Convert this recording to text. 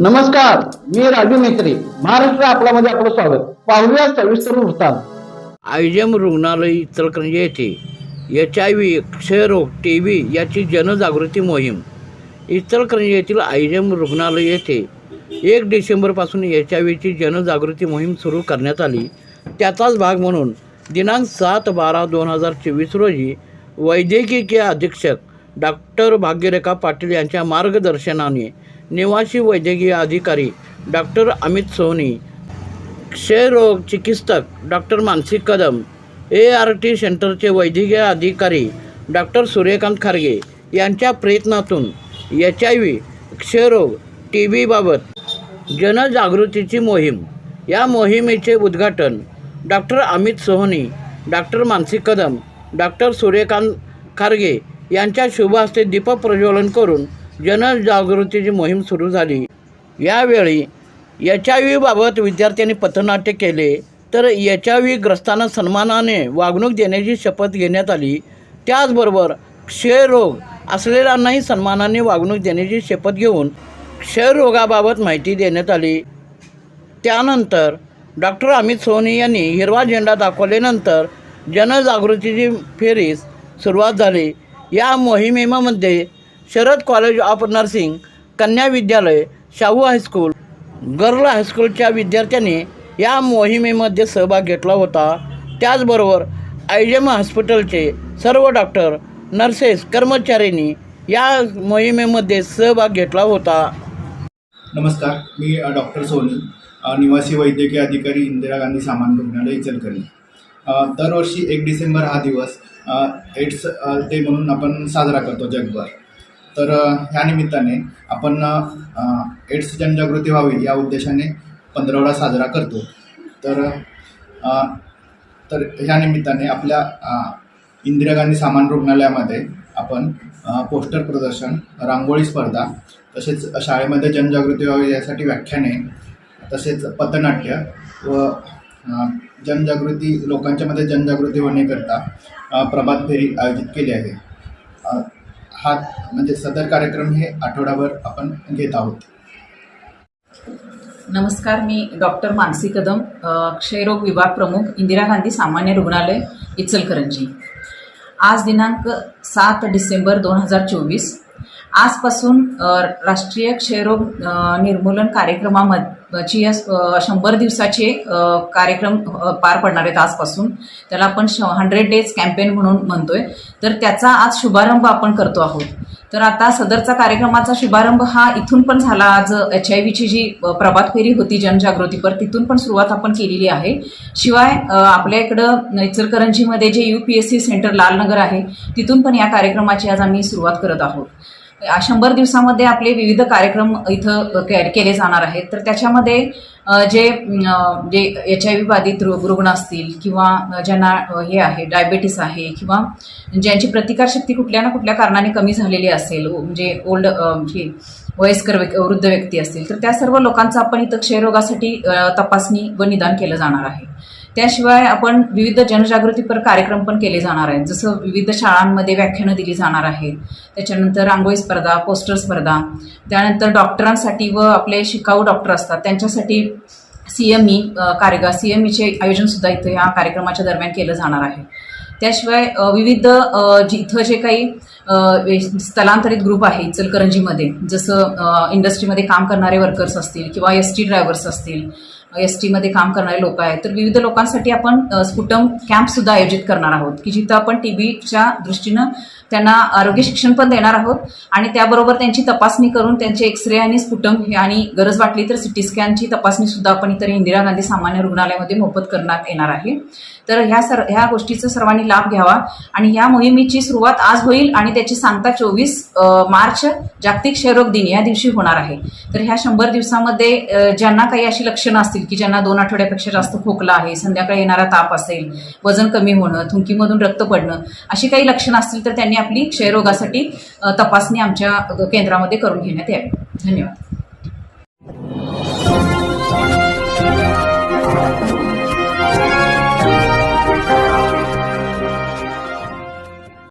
नमस्कार मी राजू मेत्री महाराष्ट्र आपल्यामध्ये आपलं स्वागत. पाहूया सविस्तर वृत्तांत. आयजम रुग्णालय इचलकरंजी येथे. एच आय व्ही क्षयरोग टी व्ही याची जनजागृती मोहीम. इचलकरंजी येथील आयजम रुग्णालय येथे एक डिसेंबरपासून एच आय व्हीची जनजागृती मोहीम सुरू करण्यात आली. त्याचाच भाग म्हणून दिनांक सात बारा दोन हजार चोवीस रोजी वैद्यकीय अधीक्षक डॉक्टर भाग्यरेखा पाटील यांच्या मार्गदर्शनाने निवासी वैद्यकीय अधिकारी डॉक्टर अमित सोहनी क्षयरोग चिकित्सक doctor Mansi Kadam A R T सेंटरचे वैद्यकीय अधिकारी डॉक्टर सूर्यकांत खारगे यांच्या प्रयत्नातून एच आय व्ही क्षयरोग टी बीबाबत जनजागृतीची मोहीम. या मोहिमेचे उद्घाटन doctor Amit Sohani doctor Mansi Kadam doctor Suryakant Kharge यांच्या शुभ हस्ते दीपप्रज्वलन करून जनजागृतीची मोहीम सुरू झाली. यावेळी एच आय व्हीबाबत विद्यार्थ्यांनी पथनाट्य केले तर एच आय व्ही ग्रस्तांना सन्मानाने वागणूक देण्याची शपथ घेण्यात आली. त्याचबरोबर क्षयरोग असलेल्यांनाही सन्मानाने वागणूक देण्याची शपथ घेऊन क्षयरोगाबाबत माहिती देण्यात आली. त्यानंतर डॉक्टर अमित सोनी यांनी हिरवा झेंडा दाखवल्यानंतर जनजागृतीची फेरीस सुरुवात झाली. या मोहिमेमध्ये शरद कॉलेज ऑफ नर्सिंग कन्या विद्यालय शाहू हायस्कूल गर्ल हायस्कूलच्या विद्यार्थ्यांनी या मोहिमेमध्ये सहभाग घेतला होता. त्याचबरोबर आयजेम हॉस्पिटलचे सर्व डॉक्टर नर्सेस कर्मचाऱ्यांनी या मोहिमेमध्ये सहभाग घेतला होता. नमस्कार मी डॉक्टर सोनी निवासी वैद्यकीय अधिकारी इंदिरा गांधी सामान रुग्णालय इचलकरंजी. दरवर्षी एक डिसेंबर हा दिवस एड्स डे म्हणून आपण साजरा करतो जगभर. तर ह्या निमित्ताने आपण एड्स जनजागृती व्हावी या उद्देशाने पंधरवडा साजरा करतो. तर तर ह्या निमित्ताने आपल्या इंदिरा गांधी सामान रुग्णालयामध्ये आपण पोस्टर प्रदर्शन रांगोळी स्पर्धा तसेच शाळेमध्ये जनजागृती व्हावी यासाठी व्याख्याने तसेच पथनाट्य व जनजागृती लोकांच्यामध्ये जनजागृती होण्याकरता प्रभात फेरी आयोजित केली आहे. हा म्हणजे सदर कार्यक्रम हे आठवडाभर आपण घेत आहोत. नमस्कार मी डॉक्टर मानसी कदम क्षयरोग विभाग प्रमुख इंदिरा गांधी सामान्य रुग्णालय इचलकरंजी. आज दिनांक सात डिसेंबर दोन हजार चोवीस आजपासून राष्ट्रीय क्षयरोग निर्मूलन कार्यक्रमाची शंभर दिवसाचे कार्यक्रम पार पडणार आहेत आजपासून. त्याला आपण श हंड्रेड डेज कॅम्पेन म्हणून म्हणतोय. तर त्याचा आज शुभारंभ आपण करतो आहोत. तर आता सदरचा कार्यक्रमाचा शुभारंभ हा इथून पण झाला. आज एच आय व्हीची जी प्रभात फेरी होती जनजागृतीपर तिथून पण सुरुवात आपण केलेली आहे. शिवाय आपल्या इकडं इचलकरंजीमध्ये जे U P S C center Lalnagar आहे तिथून पण या कार्यक्रमाची आज आम्ही सुरुवात करत आहोत. शंभर दिवसामध्ये आपले विविध कार्यक्रम इथं के- केले जाणार आहेत. तर त्याच्यामध्ये जे जे एच आय व्ही बाधित रुग्ण असतील किंवा ज्यांना हे आहे डायबेटीस आहे किंवा ज्यांची प्रतिकारशक्ती कुठल्या ना कुठल्या कारणाने कमी झालेली असेल म्हणजे ओल्ड हे वयस्कर व्यक् वृद्ध व्यक्ती असतील तर त्या सर्व लोकांचं आपण इथं क्षयरोगासाठी तपासणी व निदान केलं जाणार आहे. त्याशिवाय आपण विविध जनजागृतीपर कार्यक्रम पण केले जाणार आहेत. जसं विविध शाळांमध्ये व्याख्यानं दिली जाणार आहेत. त्याच्यानंतर रांगोळी स्पर्धा पोस्टर स्पर्धा. त्यानंतर डॉक्टरांसाठी व आपले शिकाऊ डॉक्टर असतात. त्यांच्यासाठी सी एम ई कार्यगा सी एम ईचे आयोजनसुद्धा इथं ह्या कार्यक्रमाच्या दरम्यान केलं जाणार आहे. त्याशिवाय विविध जी इथं जे काही स्थलांतरित ग्रुप आहे इचलकरंजीमध्ये. जसं इंडस्ट्रीमध्ये काम करणारे वर्कर्स असतील किंवा एस टी ड्रायव्हर्स असतील. एस टीमध्ये काम करणारे लोक आहेत. तर विविध लोकांसाठी आपण स्फुटम कॅम्पसुद्धा आयोजित करणार आहोत की जिथं आपण टी बीच्या दृष्टीनं त्यांना आरोग्य शिक्षण पण देणार आहोत आणि त्याबरोबर त्यांची तपासणी करून त्यांचे एक्सरे आणि स्फुटम हे आणि गरज वाटली तर सिटी स्कॅनची तपासणीसुद्धा आपण इतर इंदिरा गांधी सामान्य रुग्णालयामध्ये मोफत करण्यात येणार आहे. तर ह्या सर ह्या गोष्टीचा सर्वांनी लाभ घ्यावा आणि ह्या मोहिमेची सुरुवात आज होईल आणि त्याची सांगता चोवीस मार्च जागतिक क्षयरोग दिन या दिवशी होणार आहे. तर ह्या शंभर दिवसामध्ये ज्यांना काही अशी लक्षणं असतील की ज्यांना दोन आठवड्यापेक्षा जास्त खोकला आहे संध्याकाळी येणारा ताप असेल वजन कमी होणं थुंकीमधून रक्त पडणं अशी काही लक्षणं असतील तर त्यांनी आपली क्षयरोगासाठी तपासणी आमच्या केंद्रामध्ये करून घेण्यात यावी. धन्यवाद.